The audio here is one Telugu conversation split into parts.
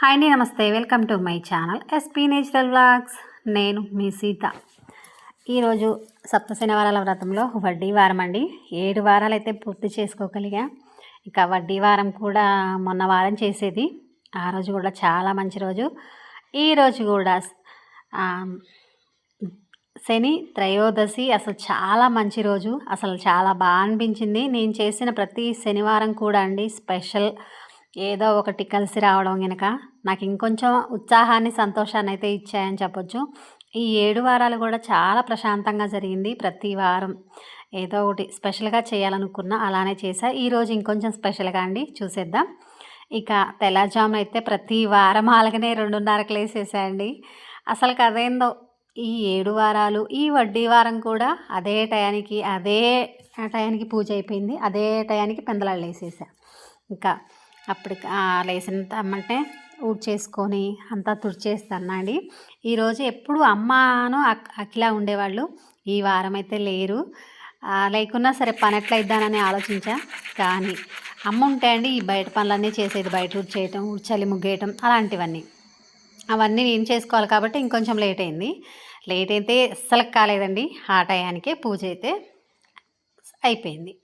హాయ్ అండి namaste. Welcome to my channel SP natural vlogs నేను మీ సీత. ఈరోజు సప్త శనివారాల వ్రతంలో వడ్డీ వారం అండి. ఏడు వారాలు అయితే పూర్తి చేసుకోగలిగా. ఇక వడ్డీ వారం కూడా మొన్న వారం చేసేది. ఆ రోజు కూడా చాలా మంచి రోజు. ఈ రోజు కూడా శని త్రయోదశి అసలు చాలా మంచి రోజు. అసలు చాలా బాగా అనిపించింది. నేను చేసిన ప్రతి శనివారం కూడా అండి. స్పెషల్ ఏదో ఒకటి కలిసి రావడం కనుక నాకు ఇంకొంచెం ఉత్సాహాన్ని సంతోషాన్ని అయితే ఇచ్చాయని చెప్పొచ్చు. ఈ ఏడు వారాలు కూడా చాలా ప్రశాంతంగా జరిగింది ప్రతి వారం. ఏదో ఒకటి స్పెషల్గా చేయాలనుకున్నా అలానే చేశా. ఈరోజు ఇంకొంచెం స్పెషల్గా అండి చూసేద్దాం. ఇక తెల్లజామున అయితే ప్రతి వారం అలాగనే రెండున్నరకు లేసేసా అసలు కదేందో ఈ ఏడు వారాలు ఈ వడ్డీ వారం కూడా అదే టయానికి అదే టయానికి పూజ అయిపోయింది అదే టయానికి పెందలాళ్ళు వేసేసా ఇంకా అప్పుడు లేసిన అమ్మంటే ఊడ్చేసుకొని అంతా తుడిచేస్తానండి ఈరోజు ఎప్పుడు అమ్మను అక్- అఖిల ఉండేవాళ్ళు. ఈ వారం అయితే లేరు లేకున్నా సరే పని ఎట్లా ఇద్దానని ఆలోచించా. కానీ అమ్మ ఉంటాయండి అండి ఈ బయట పనులన్నీ చేసేది. బయట ఊడ్చేయటం ఊడ్చాలి ముగ్గేయటం అలాంటివన్నీ. అవన్నీ నేను చేసుకోవాలి కాబట్టి ఇంకొంచెం లేట్ అయింది. లేట్ అయితే అస్సలు కాలేదండి. ఆ టయానికే పూజ అయితే అయిపోయింది.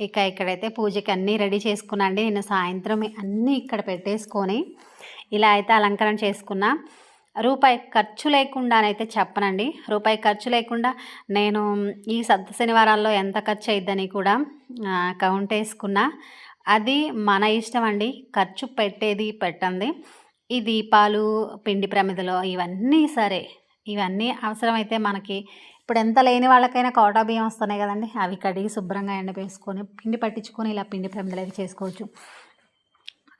ఇక ఇక్కడైతే పూజకి అన్నీ రెడీ చేసుకున్నాండి. నేను సాయంత్రం అన్నీ ఇక్కడ పెట్టేసుకొని ఇలా అయితే అలంకరణ చేసుకున్నా. రూపాయి ఖర్చు లేకుండానైతే చెప్పనండి. రూపాయి ఖర్చు లేకుండా నేను ఈ సప్త శనివారాల్లో ఎంత ఖర్చు అయిద్దని కూడా కౌంట్ వేసుకున్నా. అది మన ఇష్టం అండి. ఖర్చు పెట్టేది పెట్టండి ఈ దీపాలు పిండి ప్రమిదలు ఇవన్నీ సరే. ఇవన్నీ అవసరమైతే మనకి ఇప్పుడు ఎంత లేని వాళ్ళకైనా కోటా బియ్యం వస్తున్నాయి కదండి. అవి కడిగి శుభ్రంగా ఎండవేసుకొని పిండి పట్టించుకొని ఇలా పిండి ప్రమిదలు చేసుకోవచ్చు.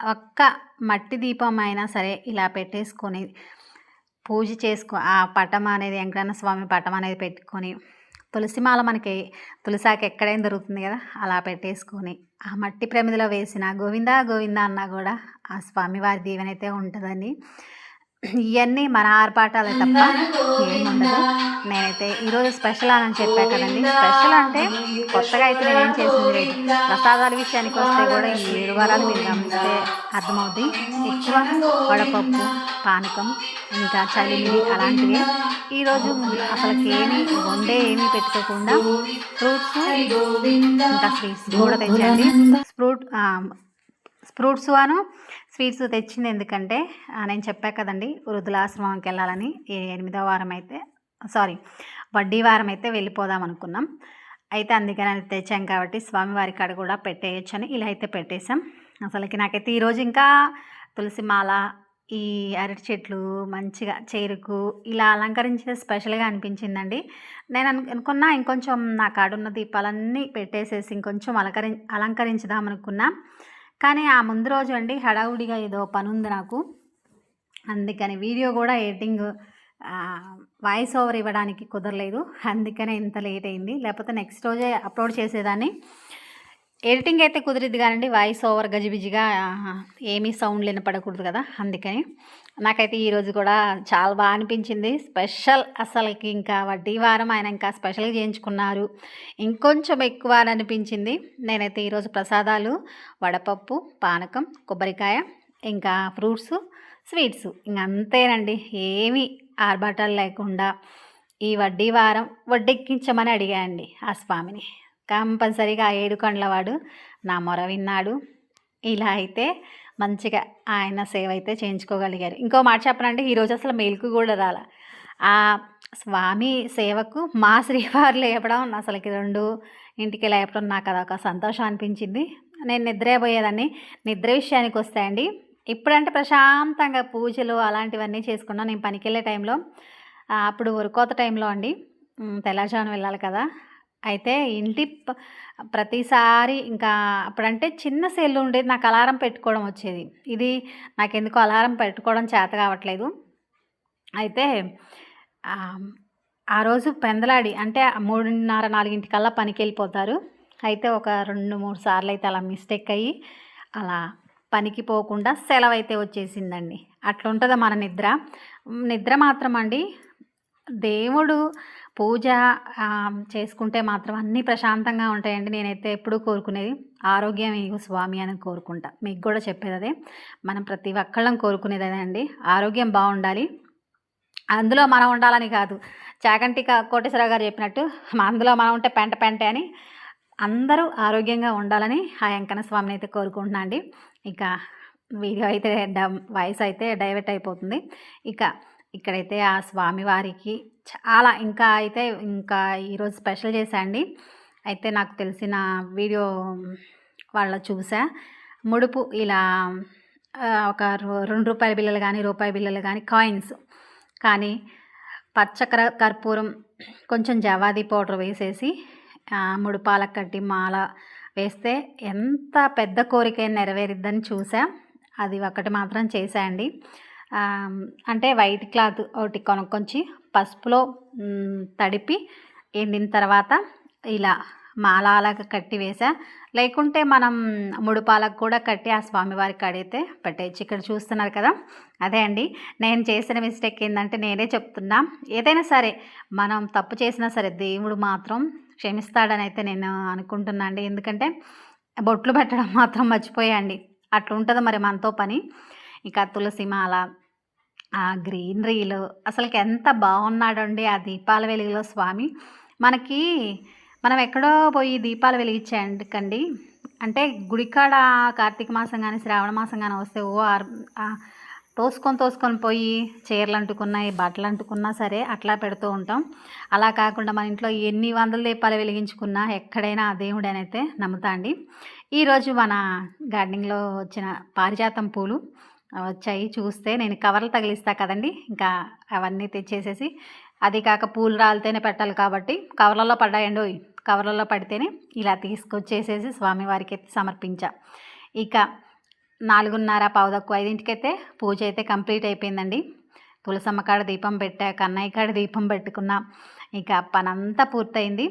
ఒక్క మట్టి దీపం అయినా సరే ఇలా పెట్టేసుకొని పూజ చేసుకో ఆ పటం అనేది వెంకటన్న స్వామి పటం అనేది పెట్టుకొని తులసిమాల మనకి తులసాకి ఎక్కడైనా దొరుకుతుంది కదా అలా పెట్టేసుకొని ఆ మట్టి ప్రమిదలో వేసిన గోవిందా గోవిందా అన్నా కూడా ఆ స్వామివారి దీవెనైతే ఉంటుందని ఇవన్నీ మన ఆర్పాటాలే తప్ప ఏముండదు. నేనైతే ఈరోజు స్పెషల్ అని చెప్పా కదండి. స్పెషల్ అంటే కొత్తగా అయితే నేనేం చేసింది లేదు. ప్రసాదాల విషయానికి వస్తే కూడా ఈ ఏడు వారాలు మీరు గమనిస్తే అర్థమవుద్ది. ఎక్కువ వడపప్పు పానకం ఇంకా చలిమిడి అలాంటివి. ఈరోజు అసలు ఏమి వండే ఏమీ పెట్టుకోకుండా ఫ్రూట్స్ ఇంకా స్వీట్స్ కూడా తెచ్చండి ఫ్రూట్ ఫ్రూట్స్ అను స్వీట్స్ తెచ్చింది ఎందుకంటే నేను చెప్పా కదండి వృద్ధులాశ్రమంకి వెళ్ళాలని. ఎనిమిదో వారం అయితే సారీ వడ్డీ వారం అయితే వెళ్ళిపోదాం అనుకున్నాం. అయితే అందుకని అది తెచ్చాం కాబట్టి స్వామివారి కాడ కూడా పెట్టేయచ్చు అని ఇలా అయితే పెట్టేశాం. అసలుకి నాకైతే ఈరోజు ఇంకా తులసి మాల ఈ అరటి చెట్లు మంచిగా చెరుకు ఇలా అలంకరించే స్పెషల్గా అనిపించిందండి. నేను అను అనుకున్నా ఇంకొంచెం నా కాడున్న దీపాలన్నీ పెట్టేసేసి ఇంకొంచెం అలంకరి అలంకరించుదాం అనుకున్నా. కానీ ఆ ముందు రోజు అండి హడావుడిగా ఏదో పని ఉంది నాకు. అందుకని వీడియో కూడా ఎడిటింగ్ వాయిస్ ఓవర్ ఇవ్వడానికి కుదరలేదు. అందుకనే ఇంత లేట్ అయింది. లేకపోతే నెక్స్ట్ రోజే అప్లోడ్ చేసేదాన్ని. ఎడిటింగ్ అయితే కుదిరిద్ది కానండి. వాయిస్ ఓవర్ గజిబిజిగా ఏమీ సౌండ్ వినపడకూడదు కదా అందుకని. నాకైతే ఈరోజు కూడా చాలా బాగా అనిపించింది. స్పెషల్ అసలుకి ఇంకా వడ్డీ వారం ఆయన ఇంకా స్పెషల్గా చేయించుకున్నారు. ఇంకొంచెం ఎక్కువ అని అనిపించింది. నేనైతే ఈరోజు ప్రసాదాలు వడపప్పు పానకం కొబ్బరికాయ ఇంకా ఫ్రూట్స్ స్వీట్స్ ఇంక అంతేనండి. ఏమీ ఆర్భాటాలు లేకుండా ఈ వడ్డీ వారం వడ్డెక్కించమని అడిగాయండి ఆ స్వామిని. కంపల్సరీగా ఏడు కండ్లవాడు నా మొర విన్నాడు. ఇలా అయితే మంచిగా ఆయన సేవ అయితే చేయించుకోగలిగారు. ఇంకో మాట చెప్పనంటే ఈరోజు అసలు మేలుకు కూడా రాల. ఆ స్వామి సేవకు మా శ్రీవారు లేపడం అసలుకి రెండు ఇంటికి లేపడం నాకు అదొక సంతోషం అనిపించింది. నేను నిద్రపోయేదాన్ని. నిద్ర విషయానికి వస్తాయండి ఇప్పుడంటే ప్రశాంతంగా పూజలు అలాంటివన్నీ చేసుకున్నాను నేను పనికి వెళ్ళే టైంలో అప్పుడు ఉరుకోత టైంలో అండి తెల్లజాను వెళ్ళాలి కదా. అయితే ఇంటి ప్రతిసారి ఇంకా అప్పుడంటే చిన్న సెల్ ఉండేది. నాకు అలారం పెట్టుకోవడం వచ్చేది. ఇది నాకెందుకో అలారం పెట్టుకోవడం చేత కావట్లేదు. అయితే ఆ, రోజు పెందలాడి అంటే మూడున్నర నాలుగింటికల్లా పనికి వెళ్ళిపోతారు అయితే ఒక రెండు మూడు సార్లు అయితే అలా మిస్టేక్ అయ్యి అలా పనికి పోకుండా సెలవు అయితే వచ్చేసిందండి. అట్లుంటుందా మన నిద్ర. నిద్ర మాత్రం అండి దేవుడు పూజ చేసుకుంటే మాత్రం అన్నీ ప్రశాంతంగా ఉంటాయండి. నేనైతే ఎప్పుడూ కోరుకునేది ఆరోగ్యం ఇవ్వు స్వామి అని కోరుకుంటా. మీకు కూడా చెప్పేది అదే. మనం ప్రతి ఒక్కళ్ళం కోరుకునేది అదే అండి. ఆరోగ్యం బాగుండాలి. అందులో మనం ఉండాలని కాదు. చాకంటి కోటేశ్వరరావు గారు చెప్పినట్టు అందులో మనం ఉంటే పెంట పెంటే అని అందరూ ఆరోగ్యంగా ఉండాలని ఆ వెంకన్న స్వామిని అయితే కోరుకుంటున్నా అండి. ఇక వీడియో అయితే డ- వాయిస్ అయితే డైవర్ట్ అయిపోతుంది. ఇక ఇక్కడైతే ఆ స్వామివారికి చాలా ఇంకా అయితే ఇంకా ఈరోజు స్పెషల్ చేశాండి అయితే నాకు తెలిసిన వీడియో వాళ్ళ చూసా ముడుపు ఇలా ఒక రు- రెండు రూపాయల బిల్లలు కానీ రూపాయి బిల్లలు కానీ కాయిన్స్. కానీ పచ్చకర కర్పూరం కొంచెం జవాది పౌడర్ వేసేసి ముడుపాలకు కట్టి మాల వేస్తే ఎంత పెద్ద కోరిక నెరవేరిద్దని చూసా అది ఒకటి మాత్రం చేశా అండి. అంటే వైట్ క్లాత్ ఒకటి కొనుక్కొంచి పసుపులో తడిపి ఎండిన తర్వాత ఇలా మాలాలాగా కట్టి వేసా. లేకుంటే మనం ముడుపాలకు కూడా కట్టి ఆ స్వామివారికి కడిగితే పెట్టేయచ్చు. ఇక్కడ చూస్తున్నారు కదా? అదే అండి. నేను చేసిన మిస్టేక్ ఏంటంటే నేనే చెప్తున్నా. ఏదైనా సరే మనం తప్పు చేసినా సరే దేవుడు మాత్రం క్షమిస్తాడని అయితే నేను అనుకుంటున్నా అండి. ఎందుకంటే బొట్లు పెట్టడం మాత్రం మర్చిపోయాండి అట్లా ఉంటుంది మరి మనతో పని. ఇక తులసిమాల ఆ గ్రీనరీలు. అసలుకి ఎంత బాగున్నాడండి ఆ దీపాల వెలుగులో స్వామి. మనకి మనం ఎక్కడో పోయి దీపాలు వెలిగించాకండి అంటే గుడికాడ కార్తీక మాసం కానీ శ్రావణ మాసం కానీ వస్తే ఓ ఆర్- తోసుకొని తోసుకొని పోయి చీరలు అంటుకున్నాయి బట్టలు అంటుకున్నా సరే అట్లా పెడుతూ ఉంటాం. అలా కాకుండా మన ఇంట్లో ఎన్ని వందల దీపాలు వెలిగించుకున్నా ఎక్కడైనా ఆ దేవుడనైతే నమ్ముతా అండి ఈరోజు మన గార్డెనింగ్లో వచ్చిన పారిజాతం పూలు వచ్చాయి. చూస్తే నేను కవర్లు తగిలిస్తా కదండి. ఇంకా అవన్నీ తెచ్చేసేసి అది కాక పూలు రాలితేనే పెట్టాలి కాబట్టి కవర్లలో పడ్డాయండి ఓయ్ కవర్లలో పడితేనే ఇలా తీసుకొచ్చేసేసి స్వామివారికి అయితే సమర్పించా. ఇక నాలుగున్నర పావుదక్కు ఐదింటికైతే పూజ అయితే కంప్లీట్ అయిపోయిందండి. తులసమ్మ కాడ దీపం పెట్టా కన్నయ్య కాడ దీపం పెట్టుకున్నా. ఇక పనంతా పూర్తయింది.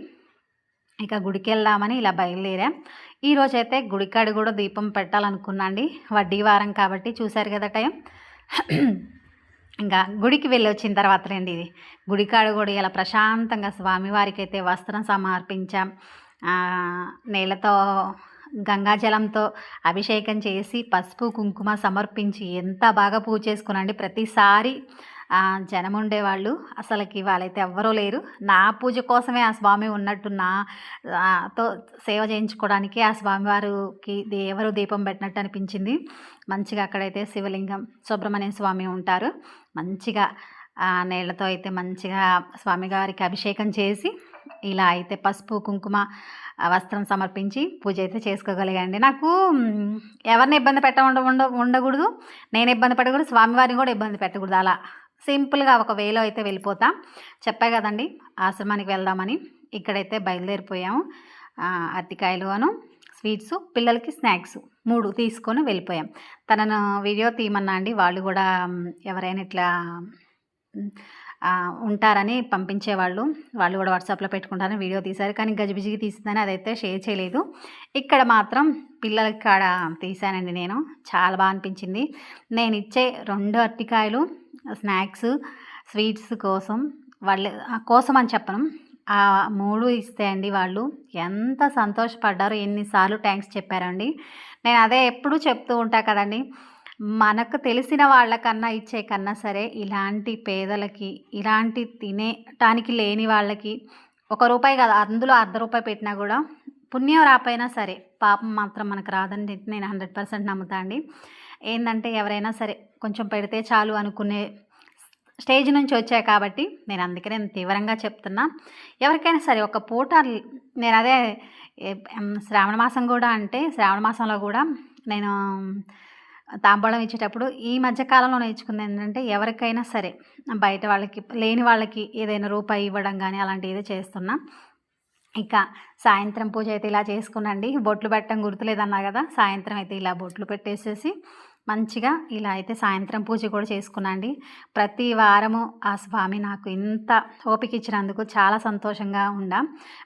ఇక గుడికి వెళ్దామని ఇలా బయలుదేరా. ఈరోజు అయితే గుడికాడి కూడా దీపం పెట్టాలనుకున్నా అండి వడ్డీ వారం కాబట్టి చూశారు కదా టైం. ఇంకా గుడికి వెళ్ళి వచ్చిన తర్వాత రండి ఇది. గుడికాడ కూడా ఇలా ప్రశాంతంగా స్వామివారికి అయితే వస్త్రం సమర్పించాం. నేలతో గంగాజలంతో అభిషేకం చేసి పసుపు కుంకుమ సమర్పించి ఎంత బాగా పూజ చేసుకున్నాండి ప్రతిసారి జనం ఉండేవాళ్ళు అసలుకి వాళ్ళైతే ఎవ్వరూ లేరు. నా పూజ కోసమే ఆ స్వామి ఉన్నట్టు నాతో సేవ చేయించుకోవడానికి ఆ స్వామివారికి ఎవరు దీపం పెట్టినట్టు అనిపించింది. మంచిగా అక్కడైతే శివలింగం సుబ్రహ్మణ్య స్వామి ఉంటారు. మంచిగా ఆ నీళ్ళతో అయితే మంచిగా స్వామివారికి అభిషేకం చేసి ఇలా అయితే పసుపు కుంకుమ వస్త్రం సమర్పించి పూజ అయితే చేసుకోగలిగాండి నాకు ఎవరిని ఇబ్బంది పెట్ట ఉండ ఉండ ఉండకూడదు. నేను ఇబ్బంది పెట్టకూడదు స్వామివారిని కూడా ఇబ్బంది పెట్టకూడదు. అలా సింపుల్గా ఒక వేలో అయితే వెళ్ళిపోతాం. చెప్పా కదండి ఆశ్రమానికి వెళ్దామని. ఇక్కడైతే బయలుదేరిపోయాము. అరటికాయలు అను స్వీట్స్ పిల్లలకి స్నాక్స్ మూడు తీసుకొని వెళ్ళిపోయాం. తనను వీడియో తీయమన్నా అండి వాళ్ళు కూడా ఎవరైనా ఇట్లా ఉంటారని పంపించేవాళ్ళు. వాళ్ళు కూడా వాట్సాప్లో పెట్టుకుంటారని వీడియో తీశారు. కానీ గజిబిజికి తీసిందని అదైతే షేర్ చేయలేదు. ఇక్కడ మాత్రం పిల్లలకి కాడ తీశానండి నేను. చాలా బాగా అనిపించింది. నేను ఇచ్చే రెండు అరటికాయలు స్నాక్స్ స్వీట్స్ కోసం వాళ్ళు కోసం అని చెప్పను. ఆ మూడు ఇస్తే అండి వాళ్ళు. ఎంత సంతోషపడ్డారు ఎన్నిసార్లు థ్యాంక్స్ చెప్పారండి. నేను అదే ఎప్పుడూ చెప్తూ ఉంటా కదండి. మనకు తెలిసిన వాళ్ళకన్నా ఇచ్చే కన్నా సరే ఇలాంటి పేదలకి ఇలాంటి తినేటానికి లేని వాళ్ళకి ఒక రూపాయి కదా అందులో అర్ధ రూపాయి పెట్టినా కూడా పుణ్యం రాపోయినా సరే పాపం మాత్రం మనకు రాదని నేను హండ్రెడ్ పర్సెంట్ నమ్ముతా అండి. ఏంటంటే ఎవరైనా సరే కొంచెం పెడితే చాలు అనుకునే స్టేజ్ నుంచి వచ్చాయి కాబట్టి నేను అందుకే నేను తీవ్రంగా చెప్తున్నా. ఎవరికైనా సరే ఒక పూట నేను అదే శ్రావణ మాసం కూడా అంటే శ్రావణ మాసంలో కూడా నేను తాంబూలం ఇచ్చేటప్పుడు ఈ మధ్య కాలంలో నేర్చుకుంది ఏంటంటే ఎవరికైనా సరే బయట వాళ్ళకి లేని వాళ్ళకి ఏదైనా రూపాయి ఇవ్వడం కానీ అలాంటివి ఏదో చేస్తున్నా. ఇక సాయంత్రం పూజ అయితే ఇలా చేసుకునండి. బొట్లు పెట్టడం గుర్తులేదన్నా కదా సాయంత్రం అయితే ఇలా బొట్లు పెట్టేసేసి మంచిగా ఇలా అయితే సాయంత్రం పూజ కూడా చేసుకున్నాండి. ప్రతి వారము ఆ స్వామి నాకు ఇంత ఓపిక ఇచ్చినందుకు చాలా సంతోషంగా ఉండా.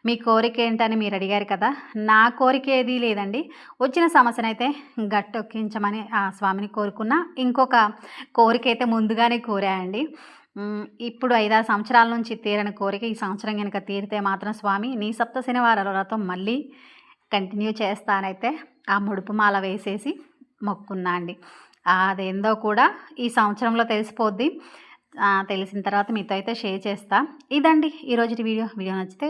మీ కోరిక ఏంటని మీరు అడిగారు కదా నా కోరిక ఏది లేదండి. వచ్చిన సమస్యనైతే గట్టొక్కించమని ఆ స్వామిని కోరుకున్నా ఇంకొక కోరిక అయితే ముందుగానే కోరాయండి. ఇప్పుడు ఐదారు సంవత్సరాల నుంచి తీరని కోరిక ఈ సంవత్సరం కనుక తీరితే మాత్రం స్వామి నీ సప్త శనివారాల వ్రతం మళ్ళీ కంటిన్యూ చేస్తానైతే ఆ ముడుపు మాల వేసేసి మొక్కున్నా అండి? అదేందో కూడా ఈ సంవత్సరంలో తెలిసిపోద్ది. తెలిసిన తర్వాత మీతో అయితే షేర్ చేస్తా. ఇదండి ఈరోజు వీడియో. వీడియో నచ్చితే